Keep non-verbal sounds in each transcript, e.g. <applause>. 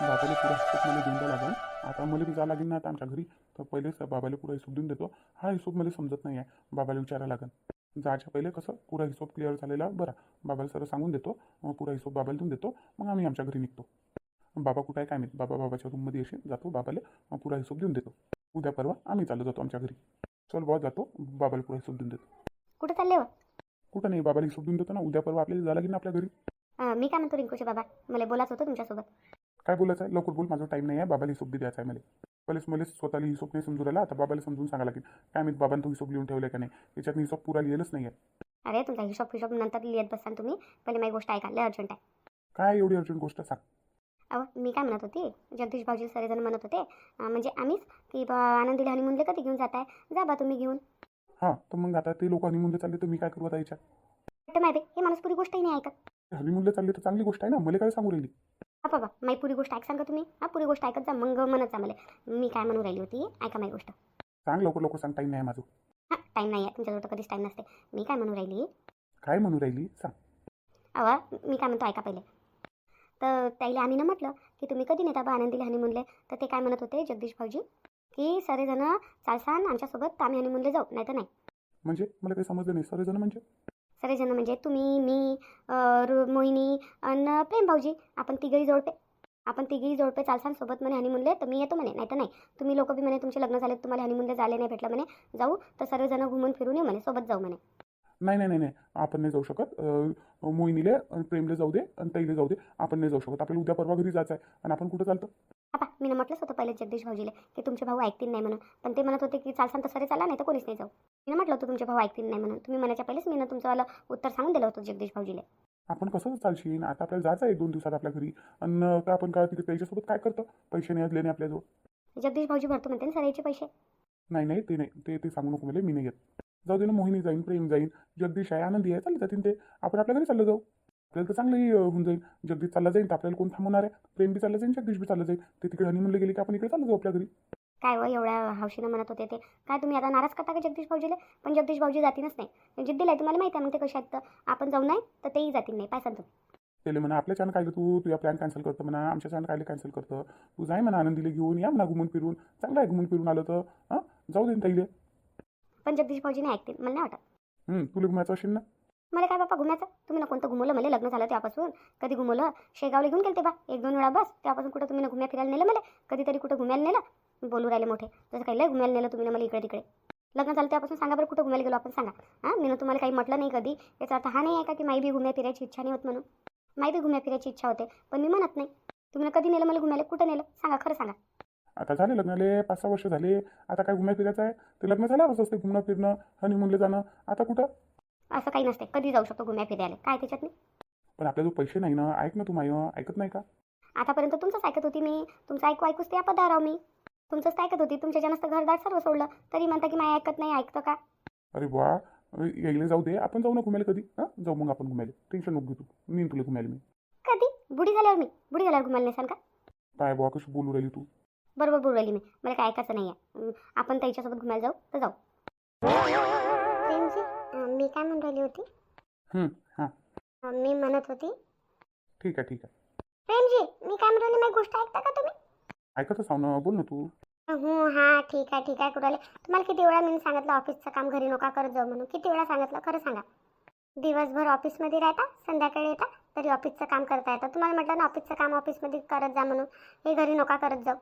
बाबाला पुरा हिशोब मला देऊन द्या लागेल. आता मला बी जावं लागेल ना आता आमच्या घरी. तर पहिलेच बाबाला पुरा हिशोब देऊन देतो. हा हिशोब मला समजत नाही आहे बाबाला विचारायला लागेल. जायच्या पहिले कसं पुरा हिशोब क्लिअर झालेला बरा. बाबाला सर सांगून देतो. मग पुरा हिशोब बाबाला देऊन देतो. मग आम्ही आमच्या घरी निघतो. बाबा कुठं आहे काय माहीत? बाबा बाबाच्या रूममध्ये येशील. जातो बाबाला. मग पुरा हिशोब देऊन देतो. उद्या परवा आम्ही चालू जातो आमच्या घरी. चल बॉस जातो. बाबाला पुरा हिशोब देऊन देतो. कुठं चालले हो? कुठं नाही. बाबाला हिशोब देऊन देतो ना. उद्या परवा आपल्याला जायला लागेल ना आपल्या घरी. मी काय म्हणतो रिंकूचे बाबा? मला बोलायचं होतं तुमच्यासोबत. काय बोलायचं? आहे लवकर बोल माझा टाईम नाही आहे बाबाला हिशोब बी द्यायचा आहे मला. पहिलेच मला स्वतःला हिशोब नाही समजू राहिला. आता बाबाला समजून सांगा लागेल. काय माहीत बाबांनी तो हिशोब लिहून ठेवला का नाही? त्याच्यात हिशोब पुरा लिहिलंच नाही आहे अरे तुमचा हिशोब हिशोब नंतर लिहित बसाल तुम्ही. पहिले माझी गोष्ट ऐका लय अर्जंट आहे. काय एवढी अर्जंट गोष्ट सांग. अहो मी काय म्हणत होती? जगदीश भाऊजी सगळेजण म्हणत होते. अं, म्हणजे आम्हीच? की बा आनंदीला हनीमूनला कधी घेऊन जाताय? जा बा तुम्ही घेऊन. हां तर मग आता ते लोक हनीमूनला चालले तर मी काय करू आता याच्यात? वाटतं माहिती हे माणूस पुरी गोष्टही नाही ऐकत. हनीमूनला चालले तर चांगली गोष्ट आहे ना. मला काय सांगू राहिली? हा बाबा माझी पुरी गोष्ट ऐक सांगा तुम्ही. हा पुरी गोष्ट ऐकत जा मग म्हणत जा मला. मी काय म्हणून राहिली होती? ऐका माझी गोष्ट. सांग लवकर लवकर सांग टाईम नाही माझं. हां टाईम नाही आहे. तुमच्याजवळ तर कधीच टाईम नसते. मी काय म्हणून राहिली? काय म्हणू राहिली? सांग. अवा मी काय म्हणतो ऐका पहिले. तर त्याला आम्ही ना म्हटलं की तुम्ही कधी नेता बा आनंदीला हनीमूनले तर ते काय म्हणत होते जगदीश भाऊजी की सगळेजण चालसान आमच्यासोबत आम्ही हनीमूनले जाऊ नाही तर नाही. म्हणजे? मला काही समजलं नाही. सर्वजण म्हणजे? सगळेजण म्हणजे तुम्ही मी मोहिनी आणि प्रेम भाऊजी आपण तिघही जोडपे. आपण तिघही जोडपे चालसान सोबत म्हणे हनीमूनले तर मी येतो म्हणे नाही तर नाही. तुम्ही लोक बी म्हणे तुमचे लग्न झाले तुम्हाला हनीमूनले झाले नाही भेटलं म्हणे जाऊ तर सर्वजण घुमून फिरून येऊ म्हणे सोबत जाऊ म्हणे. नाही नाही नाही नाही. आपण नाही जाऊ शकत. मोहिनीले प्रेमले जाऊ दे आणि ताईले जाऊ दे आपण नाही जाऊ शकत. आपल्याला उद्या परवा घरी जायचं आहे आणि आपण कुठं चालतं? बाबा मी म्हटलंच होतं पहिले जगदीश भाऊजीले की तुमचे भाऊ ऐकतील नाही म्हणून. पण ते म्हणत होते की चालसान तर सरे चाला नाही तर कोणीच नाही जाऊ. मी म्हटलं होतं तुमचे भाऊ ऐकतील नाही म्हणून. तुम्ही म्हणायच्या पहिलेच मी ना तुमचं वालं उत्तर सांगून दिलं होतं जगदीश भाऊजीले. आपण कसं चालशील? आता आपल्याला जायचं आहे दोन दिवसात आपल्या घरी. आणि काय आपण काय तिथे त्याच्यासोबत काय करतो? पैसे नाही असले नाही आपल्याजवळ. जगदीश भाऊजी भरतो म्हणते ना सराईचे पैसे? नाही नाही ते नाही. ते ते सांगू नको मला मी नाही येत जाऊ दे ना मोहिनी जाईन प्रेम जाईन. जगदीश आहे आनंदी आहे चालले जातील ते. आपण आपल्या घरी चाललं जाऊ. आपल्याला तर चांगलंही होऊन जाईल. जगदीश चालला जाईल तर आपल्याला कोण थांबवणार आहे? प्रेम बी चाललं जाईल जगदीश बी चाललं जाईल. ते तिकडे हनीमूनला गेले की आपण इकडे चाललं जाऊ आपल्या घरी. काय व एवढ्या हौशीनं म्हणत होते ते. काय तुम्ही आता नाराज करता का जगदीश भाऊजीला? पण जगदीश भाऊजी जातीलच नाही. जिद्दीला आहे तुम्हाला माहिती आहे मग ते कशा आहेत तर. आपण जाऊ नाही तर तेही जातील नाही. पाय सांगतो. त्याला म्हणा आपल्या छान काय तू? तुझ्या प्लॅन कॅन्सल करतो म्हणा आमच्या छान काय कॅन्सल करतं? तू जाय म्हणा आनंदीला घेऊन या म्हणा घुमून फिरून. चांगलं आहे घुमून फिरून आलं तर. हां? जाऊ दे ताईले. पण जगदीश भाऊजी नाही ऐकतील मला नाही वाटत. हं, तुला घुमायचं असेल ना? मला काय बापा घुमायचं? तुम्ही ना कोणतं घुमवलं? मला लग्न झालं त्यापासून. कधी घुमवलं? शेगावला घेऊन गेले ते बा. एक दोन वेळा बस. त्यापासून कुठं तुम्ही ना घुम्या फिरायला नेलं मला? कधीतरी कुठं घुमायला नेलं? बोलू राहिले मोठे. जसं काही लय घुमायला नेलं तुम्ही ना मला इकडे तिकडे. लग्न झालं त्यापासून सांगा बरं कुठं घुमायला गेलो आपण सांगा. हां? मी ना तुम्हाला काही म्हटलं नाही कधी. याचा अर्थ हा नाही आहे का की माई बी घुम्या फिरायची इच्छा नाही होत म्हणून? माई बी घुम्या फिरायची इच्छा होते. पण मी म्हणत नाही. तुम्ही कधी नेलं मला घुमायला? कुठं नेलं? सांगा खरं सांगा. आता झाले लग्नाले पाच सहा वर्ष झाले. आता काय घुम्या फिरायचं आहे? ते लग्न झाल्यावरच असते घुमणं फिरणं हनीमूनला जाणं. आता कुठं? असं काही नसते कधी जाऊ शकतो घुम्या फिरायला. काय त्याच्यात नाही? पण आपल्या जो पैसे नाही ना? ऐक ना तू माय ऐकत नाही का? आतापर्यंत तुमचंच ऐकत होती मी. तुमचं ऐकू ऐकूच ते पदार मी. तुमचंच ऐकत होती. तुमच्या जास्त घरदार सर्व सोडलं. तरी म्हणता की माय ऐकत नाही ऐकतं का? अरे बुवा यायला जाऊ दे. आपण जाऊ ना घुमायला कधी? हां? जाऊ मग आपण घुमायला. टेन्शन नको घेऊ तू. नेईन तुला घुमायला मी. कधी? बुडी झाल्यावर मी. बुडी झाल्यावर घुमायला नेसान का? काय बुवा कशी बोलू राहिली तू? बरोबर बोलू राहिली मी. मला काय ऐकायचं नाही आहे आपण त्याच्यासोबत घुमायला जाऊ तर जाऊ. मी काय म्हणून राहिली होती? हं, हां मी म्हणत होती. ठीक आहे ठीक आहे. प्रेमजी मी काय म्हणून राहिली? माझी गोष्ट ऐकता का तुम्ही? ऐकतच आहो ना बोल ना तू. हो हां ठीक आहे ठीक आहे कुठाले तुम्हाला किती वेळा मी सांगितलं ऑफिसचं काम घरी नका करत जाऊ म्हणून. किती वेळा सांगितलं? खरं सांगा. दिवसभर ऑफिसमध्ये राहता संध्याकाळी येता तरी ऑफिसचं काम करता येतं. तुम्हाला म्हटलं ना ऑफिसचं काम ऑफिसमध्ये करत जा म्हणून. हे घरी नका करत जाऊ.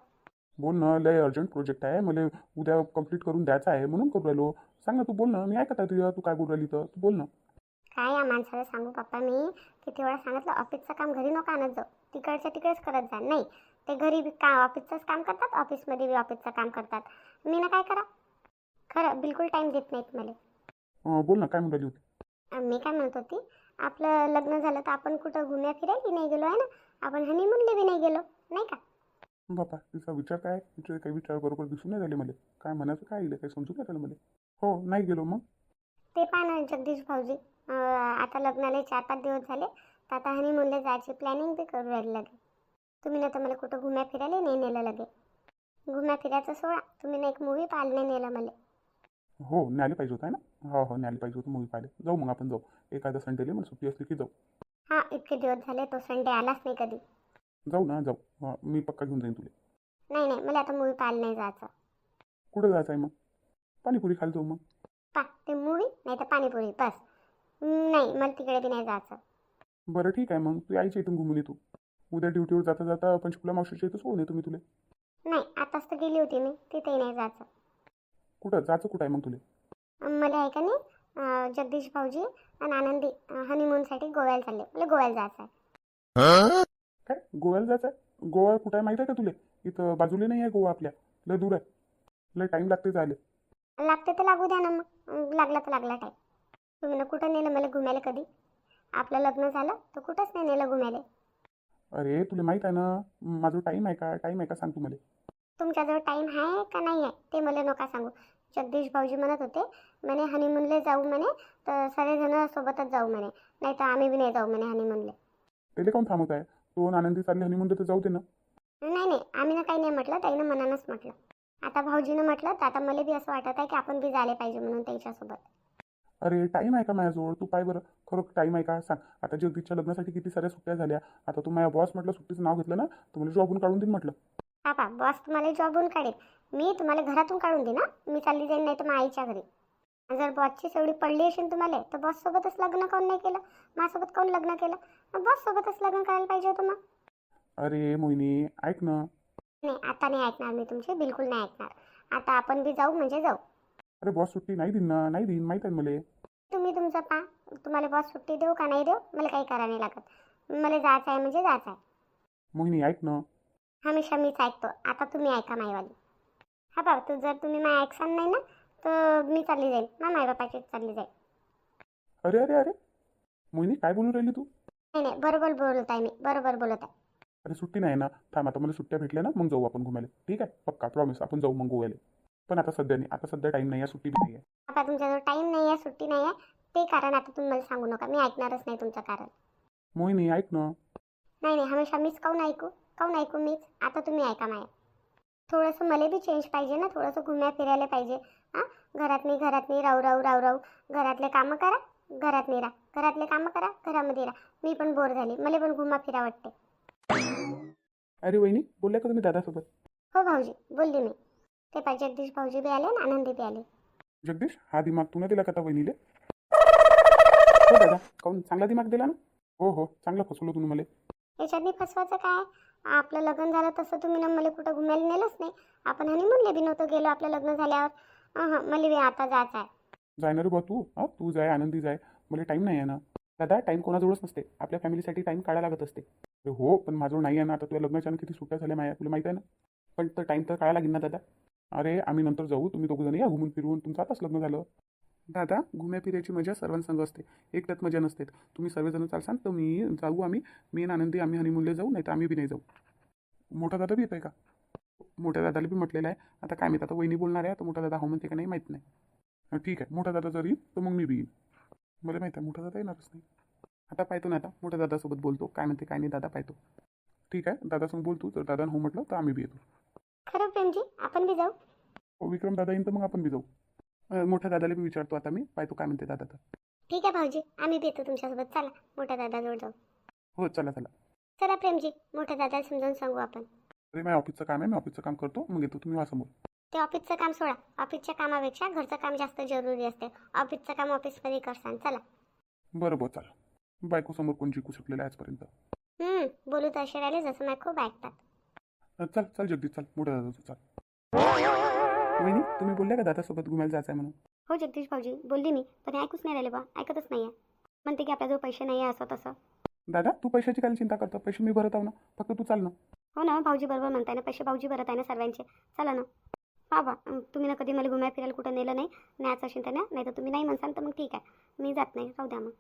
बोल ना लय अर्जंट प्रोजेक्ट आहे. मला उद्या कंप्लीट करून द्यायचा आहे म्हणून करू राहिलो. सांग ना तू बोल ना मी ऐकत आहे तुझ्या तू काय बोलू राहिली तर? तू बोल ना. काय या माणसाला सांगू पप्पा मी? किती वेळा सांगितलं ऑफिसचं काम घरी नका आणत जाऊ. तिकडच्या तिकडेच करत जा. नाही ते घरी बी का ऑफिसचंच काम करतात? ऑफिसमध्ये बी ऑफिसचं काम करतात. मी ना काय करा खरं बिलकुल टाईम देत नाहीत मला. बोल ना काय म्हणून राहिली होती? मी काय म्हणत होती आपलं लग्न झालं तर आपण कुठं घुम्या फिरायला नाही गेलो आहे ना? आपण हनीमूनला बी नाही गेलो नाही का? बापा तिचा विचार काय? तिचे काही विचार बरोबर दिसून नाही झाले मला. काय म्हणायचं काय येईल काही समजून नाही झालं मला. हो नाही गेलो मग? ते पहा ना जगदीश भाऊजी. अं, आता लग्नाला चार पाच दिवस झाले. तर आता हनीमूनला जायची प्लॅनिंग बी करू राहिली लगे. तुम्ही ना तर मला कुठं घुम्या फिरायला नाही नेलं लगे. घुम्या फिरायचं सोडा. तुम्ही ना एक मूवी पाहिलं नाही नेलं मला. हो न्यायला पाहिजे होतं ना? हो हो न्यायला पाहिजे होतं मूवी पाहिले जाऊ मग आपण जाऊ. एखाद्या संडेला मला सुट्टी असली की जाऊ. हां इतके दिवस झाले तो संडे आलाच नाही कधी. जाऊ ना जाऊ. हा, मी पक्का घेऊन जाईन तुला. नाही नाही मला आता मूवी पाहायला नाही जायचं. कुठं जायचं आहे मग? पाणीपुरी खायला जाऊ मग. पा ते मूवी? नाही तर पाणीपुरी बस. हम्म, नाही मला तिकडे बी नाही जायचं. बरं ठीक आहे मग. तू यायच्या इथून घुमून येतो उद्या ड्युटीवर जाता जाता पंचकुला मावशीच्या इथं सोडून येतो मी तुला. नाही आताच तर गेली होती मी. तिथेही नाही जायचं. कुठं? जायचं कुठं आहे मग तुला? अं, मला आहे का नाही अं, जगदीश भाऊजी आणि आनंदी हनीमूनसाठी गोव्याला चालले. मला गोव्याला जायचं आहे काय? गोव्याला जायचं आहे गोवा कुठं आहे? माहीत आहे का तुला? इथं बाजूला नाही आहे गोवा आपल्या. लय दूर आहे. लय टाईम लागते जायला. लागते तर लागू द्या ना मग. लागला तर लागला टाईम तुम्ही ना कुठं नेलं मला घुमायला कधी? आपलं लग्न झालं तर कुठंच नाही नेलं घुमायला. अरे तुला माहीत आहे ना माझं टाईम आहे का? टाईम आहे का सांग तू मला? तुमच्याजवळ टाईम आहे का नाही आहे? ते मला नका सांगू. जगदीश भाऊजी म्हणत होते म्हणे हनीमूनला जाऊ म्हणे तर सगळेजण सोबतच जाऊ म्हणे. नाही तर आम्ही बी नाही जाऊ म्हणे हनीमूनला त्याला काऊन थांबत आहे तो आनंदी चालले हनी म्हणतो तर जाऊ दे ना. नाही नाही आम्ही ना काही नाही म्हटलं त्याईनं मनानंच म्हटलं. आता भाऊजीनं म्हटलं तर आता मला बी असं वाटत आहे की आपण बी झाले पाहिजे म्हणून त्यांच्यासोबत. अरे टाईम आहे का माझ्याजवळ? तू पाय बरं. खरं टाईम आहे का? सांग. आता जगदीशच्या लग्नासाठी किती साऱ्या सुट्ट्या झाल्या. आता तू माझ्या बॉस म्हटलं सुट्टीचं नाव घेतलं ना तर मला जॉबून काढून देईन म्हटलं. पापा बॉस तुम्हाला जॉबहून काढेल. मी तुम्हाला घरातून काढून देईन ना मी चालली जाईन नाही तर मग आईच्या घरी. जर बॉसची सवडी पडली असेल तुम्हाला तर बॉस सोबतच लग्न काऊन नाही केलं? माझ्यासोबत काऊन लग्न केलं? बॉस सोबतच लग्न करायला पाहिजे होतं मग. अरे मोहिनी ऐक ना. नाही आता नाही ऐकणार मी तुमचे बिलकुल नाही ऐकणार. आता आपण बी जाऊ म्हणजे जाऊ. अरे बॉस सुट्टी नाही देईन ना नाही देईन माहीत आहे मला. तुम्ही तुमचं पा तुम्हाला बॉस सुट्टी देऊ का नाही देऊ? मला काही करा नाही लागत. मला जायचं आहे म्हणजे जायचं आहे. मोहिनी ऐक ना. हमेशा मीच ऐकतो. आता तुम्ही ऐका माईवाली. हा बाबा तू जर तुम्ही माय ऐकसान नाही ना तर मी चालली जाईल मा मायबापाची चालली जाईल अरे अरे अरे. मोहिनी काय बोलून राहिली तू? नाही नाही. बरोबर बोलत आहे मी. बरोबर बोलत आहे अरे सुट्टी नाही ना. थांब आता मला सुट्ट्या भेटल्या ना मग जाऊ आपण घुमायला. ठीक आहे? पक्का प्रॉमिस आपण जाऊ मग गोव्याला. पण आता सध्या नाही. आता सध्या टाईम नाही आहे सुट्टी नाही आहे आता तुमच्याजवळ टाईम नाही आहे सुट्टी नाही आहे ते कारण आता तुम्ही मला सांगू नका. मी ऐकणारच नाही तुमचं कारण. मोहिनी ऐक ना. नाही नाही. हमेशा मीच काऊन ऐकू? काऊन ऐकू मीच? आता तुम्ही ऐका माया. थोडंसं मला बी चेंज पाहिजे ना. थोडंसं घुम्या फिरायला पाहिजे. हां? घरात नाही घरात नाही राहू राहू राहू राहू. घरातले कामं करा घरात नाही राहा. घरातले कामं करा घरामध्ये राहा. मी पण बोर झाली. मला पण घुमा फिरा वाटते. अरे वहिनी बोलल्या का तुम्ही दादासोबत? हो भाऊजी बोलली मी. ते पाय जगदीश भाऊजी बी आले आणि आनंदी बी आले. जगदीश हा दिमाग तू ना दिला का त्या वहिनीले? हो दादा काऊन चांगला दिमाग दिला ना? हो हो चांगला फसवलं तुम्ही मला. याच्यातनी फसवायचं काय? आपलं लग्न झालं तसं तुम्ही ना मला कुठं घुमायला नेलंच नाही. आपण हनी म्हणले बी नव्हतं गेलो आपलं लग्न झाल्यावर. हां मला बी आता जायचं आहे. जाय ना रे बा तू. हा तू जाय आनंदी जाय. मला टाईम नाही आहे ना. दादा टाईम कोणाजवळच नसते. आपल्या फॅमिलीसाठी टाईम काढायला लागत असते. अरे हो पण माझं नाही आहे ना. आता तुला लग्नाच्या किती सुट्ट्या झाल्या माझ्या तुला माहिती आहे ना? पण तर टाईम तर काढायला लागेल ना दादा. अरे आम्ही नंतर जाऊ. तुम्ही दोघं जण या घुमून फिरून. तुमचं आताच लग्न झालं. दादा घुम्या फिरायची मजा सर्वांसंग असते. एकट्यात मजा नसते तुम्ही सर्वजण चालसान तर मी जाऊ आम्ही. मी आणि आनंदी आम्ही हनीमूनला जाऊ नाही तर आम्ही बी नाही जाऊ. मोठा दादा बी येत आहे का? मोठ्या दादाला बी म्हटलेलं आहे आता काय माहिती आता वहिनी बोलणार आहे तर मोठा दादा हो म्हणते का नाही माहीत नाही. ठीक आहे मोठा दादा जर येईल तर मग मी बी येईन. मला माहिती आहे मोठा दादा येणारच नाही. आता पाहतो ना आता मोठ्या दादासोबत बोलतो काय म्हणते काय नाही दादा पाहतो. ठीक आहे दादासंग बोलतो जर दादा हो म्हटलं तर आम्ही बी येतो. खरं प्रेमजी आपण बी जाऊ. हो विक्रम दादा येईन तर मग आपण बी जाऊ. मोठ्या दादाला बी विचारतो आता मी पाहतो काय म्हणते दादा तर. ठीक आहे भाऊजी आम्ही बी येतो तुमच्यासोबत. चला मोठ्या दादाजवळ जाऊ. हो चला चला. चला प्रेमजी मोठ्या दादाला समजावून सांगू आपण. अरे माझ्या ऑफिसचं काम आहे मी ऑफिसचं काम करतो मग येतो तुम्ही समोर ते ऑफिसचं काम सोडा. ऑफिसच्या कामापेक्षा घरचं काम जास्त जरुरी असते. ऑफिसचं काम ऑफिसमध्ये करसान. चला. बरं बरं चला बायकोसमोर कोण जिंकू शकलेलं आहे आजपर्यंत? हम्म, बोलू तर असे राहिले जसं मला खूप ऐकतात. अं, चल चल जगदीश चल मोठ्या दादा चल. वहिनी तुम्ही बोलल्या का दादासोबत घुमायला जायचं आहे म्हणून? हो जगदीश भाऊजी बोलली मी पण हे ऐकूच नाही राहिले बा ऐकतच नाही आहे म्हणते की आपल्याजवळ पैसे नाही आहे असं तसं. दादा तू पैशाची काय चिंता करतो पैसे मी भरत आहो ना फक्त तू चाल ना. हो ना भाऊजी बरोबर म्हणताय ना पैसे भाऊजी भरत आहे ना सर्वांचे. चला ना. बाबा तुम्ही ना कधी मला घुमाय फिरायला कुठं नेलं नाही न्यायचं असेल तर न्या नाही तर तुम्ही नाही म्हणसाल तर मग ठीक आहे. मी जात नाही राहू द्या मग.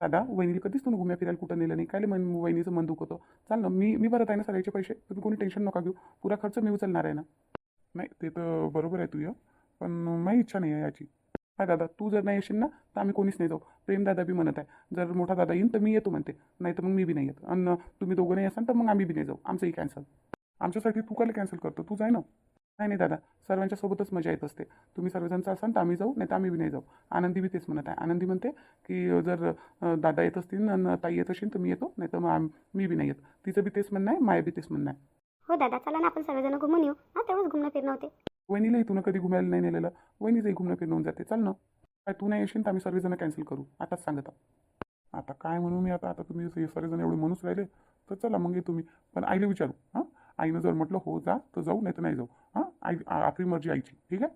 दादा वहिनीला कधीच तुम्ही घुम्या फिरायला कुठं नेलं नाही. काय मन वहिनीचं मन दुखतं? चाल ना मी मी भरत आहे ना सगळ्याचे पैसे तुम्ही कोणी टेन्शन नका घेऊ. पुरा खर्च मी उचलणार आहे ना. नाही ते तर बरोबर आहे तुझं पण माझी इच्छा नाही आहे याची. हा दादा तू जर नाही येशील ना तर आम्ही कोणीच नाही जाऊ. प्रेम दादा बी म्हणत आहे जर मोठा दादा येईन तर मी येतो म्हणते नाही तर मग मी बी नाही येत. आणि तुम्ही दोघं नाही असाल तर मग आम्ही बी नाही जाऊ. आमचंही कॅन्सल आमच्यासाठी तू काय कॅन्सल करतो? तू जाय ना. नाही नाही दादा सर्वांच्या सोबतच मजा येत असते. तुम्ही सर्वजणचं असाल तर आम्ही जाऊ नाही तर आम्ही बी नाही जाऊ. आनंदी बी तेच म्हणत आहे. आनंदी म्हणते की जर दादा येत असतील आणि ताई येत असेल तर मी येतो नाही तर मग मी बी नाही येत. तिचं बी तेच म्हणणं आहे माया बी तेच म्हणणं आहे. हो दादा चला ना आपण सर्वजण घुमून येऊ. हां तेवढंच घुमणं फिरणं होते. वहिनीला इथून कधी घुमायला नाही नेलेलं. वहिनीचंही घुमणं फिरणं होऊन जाते. चाल ना. काय तू नाही येशील तर आम्ही सर्वजण कॅन्सल करू. आताच सांगत. आता काय म्हणू मी आता? आता तुम्ही सर्वजण एवढे म्हणूच राहिले तर चला मग ये तुम्ही. पण आईला विचारू. हां? आईनं जर म्हटलं हो जा तर जाऊ नाही तर नाही जाऊ. हां? आई आपली मर्जी आईची. ठीक आहे?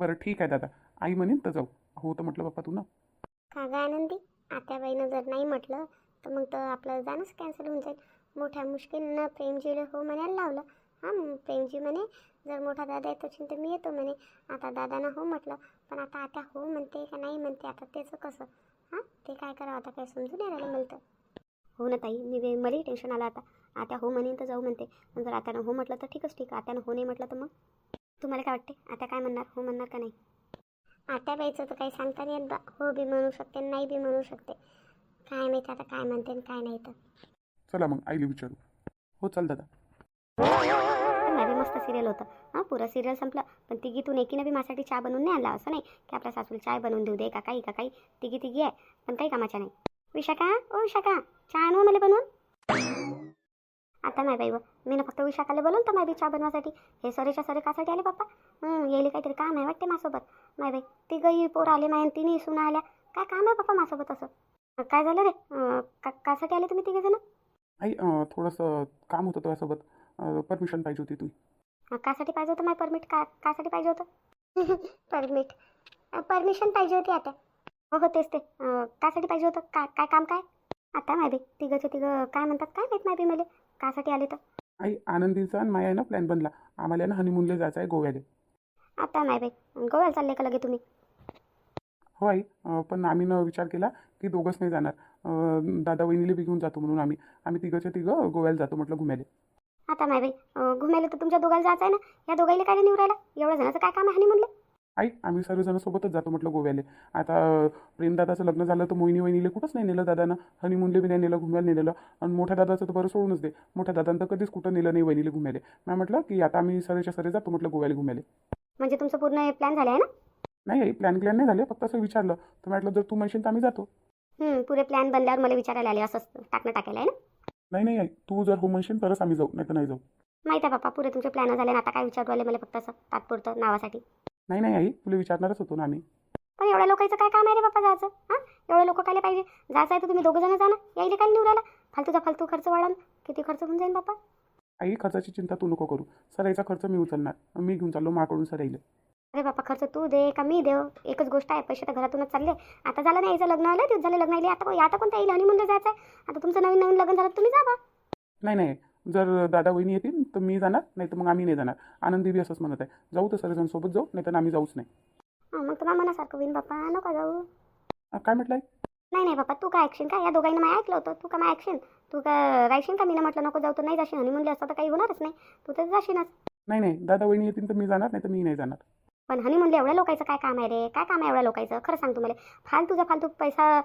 बरं ठीक आहे दादा. आई म्हणेन तर जाऊ. हो तर म्हटलं बाप्पा तू ना. का गं आनंदी? आत्याबाईनं जर नाही म्हटलं तर मग तर आपलं जाणंच कॅन्सल होऊन जाईल. मोठ्या मुश्किलनं प्रेमजीला हो म्हणायला लावलं. हां प्रेमजी म्हणे जर मोठा दादा येत असेल तर मी येतो म्हणे. आता दादानं हो म्हटलं पण आता आता हो म्हणते का नाही म्हणते आता त्याचं कसं? हां ते काय करावं? आता काय समजून नाही राहिलं मला तर. हो ना ताई मी बी- मलाही टेन्शन आलं आता. आता हो म्हणेन तर जाऊ म्हणते. पण जर आत्यानं हो म्हटलं तर ठीकच ठीक आहे. आत्यानं हो नाही म्हटलं तर मग? तुम्हाला काय वाटते आता काय म्हणणार? हो म्हणणार का नाही? आत्याबाईचं तर काही सांगता नाही येत बा. हो बी म्हणू शकते नाही बी म्हणू शकते. काय माहिती आता काय म्हणते आणि काय नाही तर. चला मग आईला विचारू. हो चल दादा. मस्त सिरियल होतं. हां पुरा सिरियल संपलं. पण तिघीतून एकीनं बी माझ्यासाठी चहा बनवून नाही आणला असं नाही की आपल्या सासूला चाय बनवून देऊ दे का काही का काही. तिघी तिघी आहे पण काही कामाच्या नाही. विशाखा ओ विशाखा चहा आणू मला बनवून? आता नाही बाई मी ना फक्त विशाखाला बोलून तर बी चहा बनवासाठी. हे सरेच्या सरे कासाठी आले पप्पा. येईल काहीतरी काम आहे वाटते माझ्यासोबत. माय बाई तिघही पोर आले माय तिन्ही सुना आल्या. काय काम आहे पप्पा माझ्यासोबत असं? काय झालं रे? का कासाठी आले तुम्ही तिघे जण? आई थोडंसं काम होतं तुझ्यासोबत. परमिशन पाहिजे होती तू कासाठी पाहिजे होतं माय परमिट का कासाठी पाहिजे होतं? <laughs> परमिट परमिशन पाहिजे होती आता. हो हो तेच ते. कासाठी पाहिजे होतं? काय काय काम काय? आता माय बी. तिघंचे तिघं काय म्हणतात? काय माहीत माय बी मला? कासाठी आले तर. आई आनंदीचा आणि माया ना प्लॅन बनला. आम्हाला ना हनीमूनला जायचं आहे गोव्याला. आता माय बाई गोव्याला चालले का लगे तुम्ही? हो आई पण आम्ही न विचार केला की दोघंच नाही जाणार. दादा वहिनीला बी घेऊन जातो म्हणून आम्ही. आम्ही तिघंच्या तिघं गोव्याला जातो म्हटलं घुमायला. आता माय बाई घुमायला तर तुमच्या दोघांना जायचं आहे ना? या दोघांना काय निवड राहिला एवढं जणांचं काय काम आहे म्हणले आई आम्ही सर्वजण सोबतच जातो म्हटलं गोव्याला. आता प्रेमदादाचं लग्न झालं तर मोहिनी वहिनीला कुठंच नाही नेलं दादानं. हनीमूनला बी नाही नेलं घुमायला नेलेलं. आणि मोठ्या दादाचं तर बरं सोडूनच दे. मोठ्या दादानं तर कधीच कुठं नेलं नाही वहिनीला घुमायला. मी म्हटलं की आता आम्ही सरेच्या सरे जातो म्हटलं गोव्याला घुमायला. म्हणजे तुमचं पूर्ण प्लॅन झालं आहे ना? नाही आई प्लॅन प्लॅन नाही झाले फक्त असं विचारलं. तर म्हटलं जर तू म्हणशील तर आम्ही जातो. हं, पुरे प्लॅन बनल्यावर मला विचारायला आले असंच टाकणं टाकायला आहे ना? नाही नाही आई तू जर हो म्हणशील तरच आम्ही जाऊ नाही तर नाही जाऊ. माहीत आहे बाप्पा पुरे तुमचे प्लॅन झाले ना आता काय विचारू आले मला फक्त असं तात्पुरतं नावासाठी. नाही नाही आई तुला विचारणारच होतो ना आम्ही. पण एवढ्या लोकांचं काय काम आहे रे बाप्पा जायचं हां? एवढे लोक काय पाहिजे? जायचं आहे तर तुम्ही दोघं जण जा ना यायला काय निवडायला? फालतूचा फालतू खर्च वाढन किती खर्च होऊन जाईल बाप्पा? आई खर्चाची चिंता तू नको करू. सराईचा खर्च मी उचलणार मी घेऊन चाललो माकडून सर येईल अरे बाप्पा खर्च तू दे का मी देव? एकच गोष्ट आहे पैसे तर घरातूनच चालले. आता झालं नाही याचं लग्न आलं दिवस झालं लग्न आले आता आता कोणता येईल? आणि म्हणलं जायचं आहे आता तुमचं नवीन नवीन लग्न झालं तुम्ही जा बा. नाही नाही. जर दादा वहिनी येतील तर मी जाणार नाही तर मग आम्ही नाही जाणार. आनंदी बी असंच म्हणत आहे. जाऊ तर सर्वजण सोबत जाऊ नाही तर आम्ही जाऊच नाही. हं, मग तुम्हाला मनासारखं होईन बाप्पा नको जाऊ. काय म्हटलं आई? नाही नाही बाप्पा तू काय ऐकशील का? या दोघांनी मला ऐकलं होतं तू का मग ऐकशील? तू का राहशील का? मी म्हटलं नको जाऊ तर नाही जाशील आणि म्हणले असतं तर काही होणारच नाही. तू तर जाशीलच. नाही नाही. दादा वहिनी येतील तर मी जाणार नाही तर मी नाही जाणार. पण हनी म्हणले एवढ्या लोकांचं काय काम आहे रे? काय काम आहे एवढ्या लोकांचं? खरं सांग तुम्हाला फालतूचा फालतू पैसा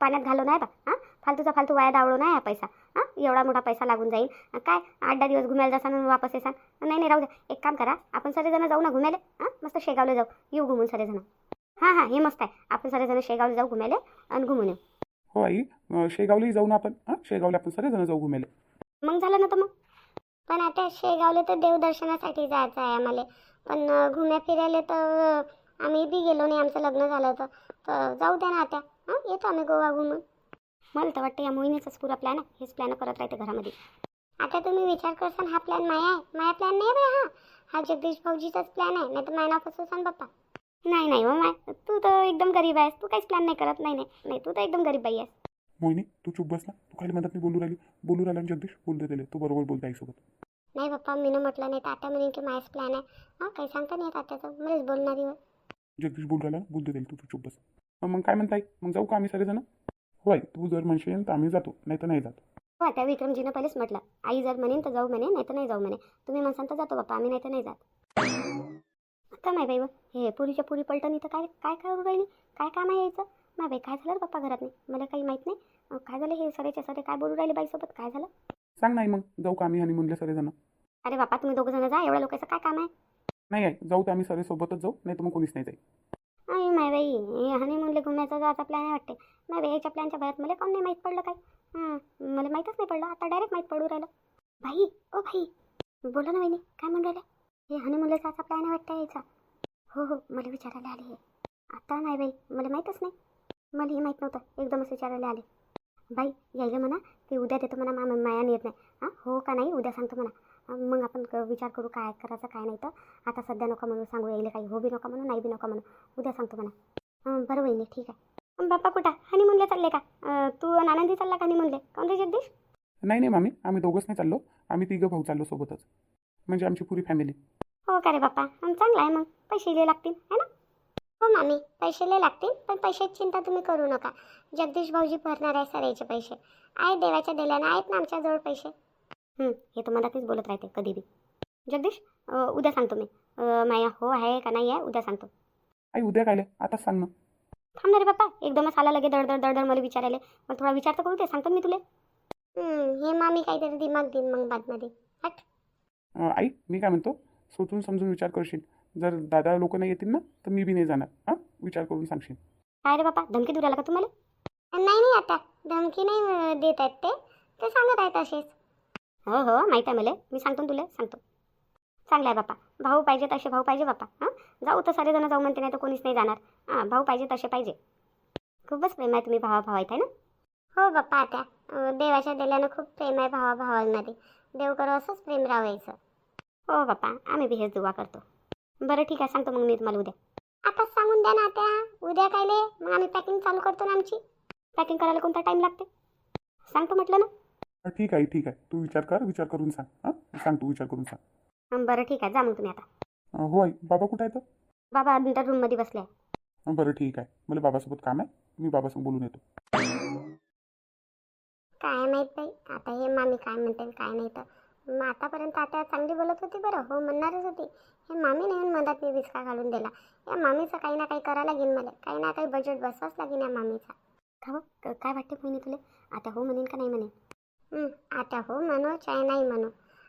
पाण्यात घालू नाही बा हां? फालतूचा फालतू वाया दावडो नाही हा पैसा हां? एवढा मोठा पैसा लागून जाईल. काय? आठ दहा दिवस घुमायला जासान वापस येसान? नाही नाही राहू द्या. एक काम करा. आपण सगळेजण जाऊ ना घुमायला? हां? मस्त शेगावला जाऊ. येऊ घुमून सगळेजण. हां हां हे मस्त आहे. आपण सगळेजण शेगावला जाऊ घुमायला आणि घुमून येऊ. हो आई अं, शेगावलाही जाऊ ना आपण. हां? शेगावला आपण सर्वजण जाऊ घुमायला. मग झालं ना तर मग? पण आता शेगावला तर देवदर्शनासाठी जायचं आहे आम्हाला. पण घुम्या फिरायला तर आम्ही बी गेलो नाही. आमचं लग्न झालं होतं. तर जाऊ द्या ना आता. हां? येतो आम्ही गोवा घुमून. मला तर वाटतं या मोहिनीचाच पुरा प्लॅन आहे. हेच प्लॅन करत राहते घरामध्ये. आता तुम्ही विचार करसान हा प्लॅन माया आहे? माया प्लॅन नाही बे हा. हा जगदीश भाऊजीचाच प्लॅन आहे. नाही तर माय नाव कसं बाप्पा. नाही नाही हो माय. तू तर एकदम गरीब आहेस. तू काहीच प्लॅन नाही करत. नाही नाही. नाही तू तर एकदम गरीब बाई आहेस. मोहिनी तू चुप बस ना. तू खाली म्हणतात मी बोलू राहिली. बोलू राहिला आणि जगदीश बोलते त्याला तू बरोबर बोलते आईसोबत. नाही पप्पा मी म्हटलं नाही आता म्हणे की माझाच प्लॅन आहे. हां काही सांगता नाही आताचं मलाच बोलणारी होय. जगदीश बोलू राहिला बोलते त्याला. तू तू चुप बस. अं, मग काय म्हणताय? मग जाऊ का आम्ही सगळेजण? हो आई तू जर म्हणशील तर आम्ही जातो. नाही तर नाही जात. हो आता विक्रमजीनं पहिलेच म्हटलं. आई जर म्हणेन तर जाऊ म्हणे नाही तर नाही जाऊ म्हणे. तुम्ही म्हणसान तर जातो बाप्पा आम्ही नाही तर नाही जात. का नाही बाई? हे पुरीच्या पुरी पलटणी तर काय काय करू राहिली? काय काम आहे यायचं? नाही बाई काय झालं रे बाप्पा घरात नाही? मला काही माहीत नाही. काय झालं हे सरेच्या सरे काय बोलू राहिले बाईसोबत? काय झालं? सांग नाही मग. जाऊ का आम्ही हनीमूनला सगळेजण? अरे बाप्पा तुम्ही दोघं जण जा. एवढ्या लोकांचं काय काम आहे? नाही आहे जाऊ तर आम्ही सगळे सोबतच जाऊ. नाही तर मग कोणीच नाही जाईल. आई माय बाई हे हनीमूनला घुमण्याचा जायचा प्लॅन आहे वाटते माय बाई याच्या प्लॅनच्या भरात मला कोण नाही माहीत पडलं काय? हां मला माहीतच नाही पडलं. आता डायरेक्ट माहीत पडू राहिलं. भाई ओ भाई बोला ना वहिनी काय म्हणून राहिलं? हे हनीमूनला जायचा प्लॅन आहे वाटतं यायचा हो हो मला विचारायला आली आहे आता नाही बाई मला माहीतच नाही. मला हे माहीत नव्हतं. एकदमच विचारायला आले. बाई यायला म्हणा की उद्या देतो म्हणा मा माया येत नाही. हां? हो का नाही? उद्या सांगतो म्हणा. मग आपण क- विचार करू काय करायचं काय नाही तर. आता सध्या नका म्हणून सांगू यायला काही. हो बी नका म्हणू नाही बी नका म्हणू. उद्या सांगतो म्हणा. बरं वहिनी ठीक आहे. बाप्पा कुठं? हनीमूनला चालले का? तू आणि आनंदी चालला का हनीमूनले काऊन रे जगदीश? नाही नाही मामी. आम्ही दोघंच नाही चाललो. आम्ही तिघं भाऊ चाललो सोबतच. म्हणजे आमची पुरी फॅमिली हो का रे बाप्पा? चांगलं आहे मग. पैसे लागतील है ना? हो मामी. पैसे लय लागतील पण पैशाची चिंता तुम्ही करू नका. जगदीश भाऊजी भरणार आहे सरायचे पैसे. आहेत देवाच्या दिल्यानं आहेत ना आमच्याजवळ पैसे. हं, मला तेच बोलत राहते कधी बी. जगदीश उद्या सांगतो मी. माया हो आहे का नाही आहे उद्या सांगतो. आई उद्या काय आताच सांग ना. थांब रे बाप्पा. एकदमच आला लगे दडदड दडदड मला विचारायला. मग थोडा विचार तर करू दे सांगतो मी तुले. हे मामी काहीतरी दिमाग देईन मग बादमध्ये. हट. आई मी काय म्हणतो? सोचून समजून विचार करशील. जर दादा लोक नाही येतील ना तर मी बी नाही जाणार. हां? विचार करून सांगशील. काय रे धमकी देऊ राहिला का तुम्हाला? नाही नाही आता. धमकी नाही देत आहेत ते. ते सांगत आहेत असेच. हो हो माहीत आहे मला. मी सांगतो ना तुला सांगतो. चांगलं आहे बाप्पा भाऊ पाहिजे तसे भाऊ पाहिजे बापा. हां? जाऊ तर सारेजण जाऊ म्हणते नाही तर कोणीच नाही जाणार. हां भाऊ पाहिजे तसे पाहिजे. खूपच प्रेम आहे तुम्ही भावा भावा आहे ना? हो बाप्पा आता देवाच्या दिल्यानं खूप प्रेम आहे भावा भावांमध्ये देव करो असंच प्रेम राहायचं हो बाप्पा आम्ही बी हेच दुवा करतो. बरं ठीक आहे सांगतो मग मी तुम्हाला उद्या. आता सांगून द्या ना आता. उद्या कायले मग आम्ही पॅकिंग चालू करतो ना आमची. पॅकिंग करायला कोणता टाईम लागते? सांगतो म्हटलं ना? ठीक आहे ठीक आहे. तू विचार कर विचार करून सांग. हां? सांग तू विचार करून सांग. बरं ठीक आहे जा मग तुम्ही आता. हो आई. बाबा कुठं आहे बाबा नंतर रूममध्ये बसले आहे. बरं ठीक आहे. मला बाबासोबत काम आहे. मी बाबासोबत बोलून येतो. काय माहीत बाई. आता हे मामी काय म्हणते काय नाही तर. मग आतापर्यंत आता चांगली बोलत होती बरं हो म्हणणारच होती. हे मामी नाही मधात मी विसका घालून दिला. या मामीचं काही ना काही करायला लागेल मला. काही ना काही बजेट बसवाच लागेल या मामीचा. हो? काय वाटते बहिणी तुला? आता हो म्हणेन का नाही म्हणेन? आता हो म्हणू चाहे नाही म्हणू.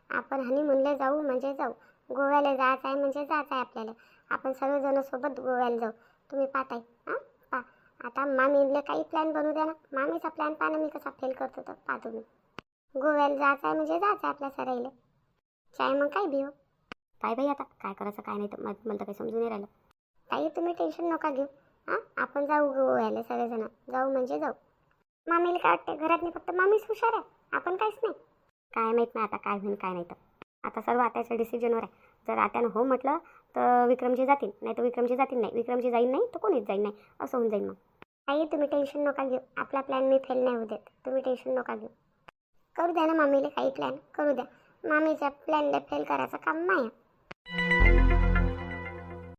आपण हनीमूनला जाऊ म्हणजे जाऊ. गोव्याला जायचं आहे म्हणजे जायचं आहे आपल्याला. आपण सर्वजण सोबत गोव्याला जाऊ. तुम्ही पाहताय हां? पा आता मामीले काही प्लॅन बनवू द्या ना. मामीचा प्लॅन पहा ना मी कसा फेल करतो तर. पहा तुम्ही. गोव्याला जायचं आहे म्हणजे जायचं आहे आपल्या सराईला. चाहे मग काय भिव काय बाई आता काय करायचं काय नाही मला मला काही समजून नाही राहिलं. काही तुम्ही टेन्शन नका घेऊ. हां? आपण जाऊ गोव्याला सगळेजण. जाऊ म्हणजे जाऊ. मामीला काय वाटतं घरात नाही फक्त मामीच हुशार आहे. आपण काहीच नाही. काय माहीत नाही आता काय होईल काय नाही तर. आता सर्व आत्याच्या डिसिजनवर आहे. जर आत्यानं हो म्हटलं तर विक्रमजी जातील. नाही तर विक्रमजी जातील नाही. विक्रमजी जाईल नाही तर कोणीच जाईल नाही. असं होऊन जाईल मग. काही तुम्ही टेन्शन नका घेऊ. आपला प्लॅन मी फेल नाही होऊ देत. तुम्ही टेन्शन नका घेऊ. करू द्या ना मामीला काही प्लॅन करू द्या. मामीच्या प्लॅनला फेल करायचं काम नाही